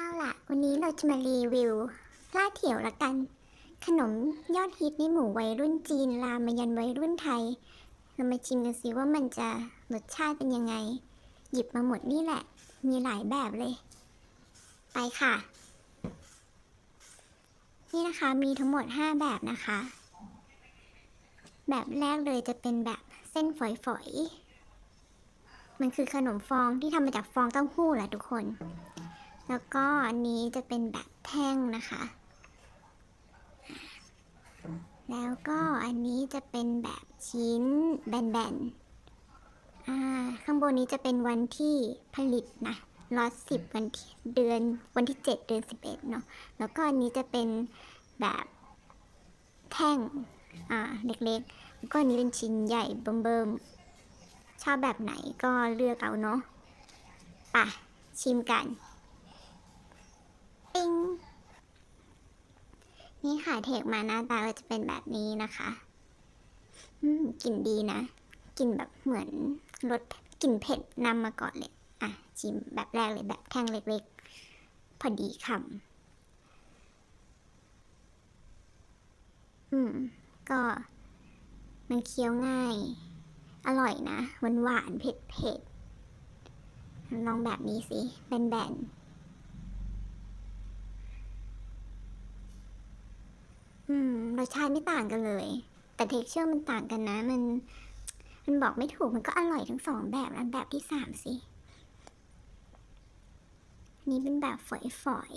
เอาล่ะ วันนี้เราจะมารีวิวลาเถียวละกัน ขนมยอดฮิตในหมู่วัยรุ่นจีนลามายันวัยรุ่นไทย เรามาชิมกันสิว่ามันจะรสชาติเป็นยังไง หยิบมาหมดนี่แหละ มีหลายแบบเลย ไปค่ะ นี่นะคะมีทั้งหมด 5 แบบนะคะ แบบแรกเลยจะเป็นแบบเส้นฝอยๆ มันคือขนมฟองที่ทำมาจากฟองเต้าหู้แหละทุกคน แล้วก็อันนี้จะเป็นแบบแท่งนะคะ แล้วก็อันนี้จะเป็นแบบชิ้นแบนๆข้างบนนี้จะเป็นวันที่ผลิตนะล็อตสิบวันที่เดือนวันที่เจ็ดเดือนสิบเอ็ดเนาะ แล้วก็อันนี้จะเป็นแบบแท่ง อ่า เล็กๆ แล้วก็อันนี้เป็นชิ้นใหญ่เบิ่มๆ ชอบแบบไหนก็เลือกเอาเนาะไป่ะ ชิมกัน ปิ้ง นี่ค่ะเทคมาหน้าตาก็จะเป็นแบบนี้นะคะอืมกลิ่นดีนะกลิ่นแบบเหมือนรสกลิ่นเผ็ดนำมาก่อนเลยอะชิมแบบแรกเลยแบบแท่งเล็กๆ พอดีคำอืม ก็มันเคี้ยวง่าย อร่อยนะหวานหวานๆเผ็ดเผ็ดๆลองแบบนี้สิแบนๆ อืม รสชาติไม่ต่างกันเลย แต่เท็กเจอร์มันต่างกันนะ มัน มันบอกไม่ถูกมันก็อร่อยทั้งสองแบบแล้วแบบที่สามสินนี้เป็นแบบฝอย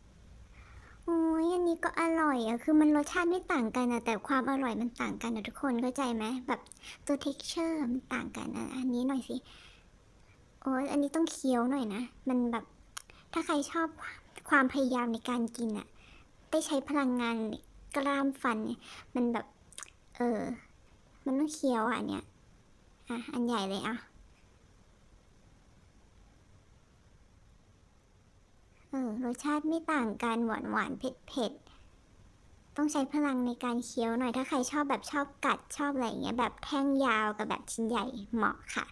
ๆ โอ้ยอันนี้ก็อร่อยอะคือมันรสชาติไม่ต่างกันอะแต่ความอร่อยมันต่างกันนะทุกคนเข้าใจไหมแบบตัว texture มันต่างกันอะอันนี้หน่อยสิ โอ้ยอันนี้ต้องเคี้ยวหน่อยนะ มันแบบ ถ้าใครชอบความพยายามในการกินอะได้ใช้พลังงาน กล้ามฟันเนี่ยมันแบบ เออ มันต้องเคี้ยวอะอันเนี้ยอะอันใหญ่เลยอะเออรสชาติไม่ต่างกันหวานหวานเผ็ดเผ็ดต้องใช้พลังในการเคี้ยวหน่อยถ้าใครชอบแบบชอบกัดชอบอะไรอย่างเงี้ยแบบแท่งยาวกับแบบชิ้นใหญ่เหมาะค่ะ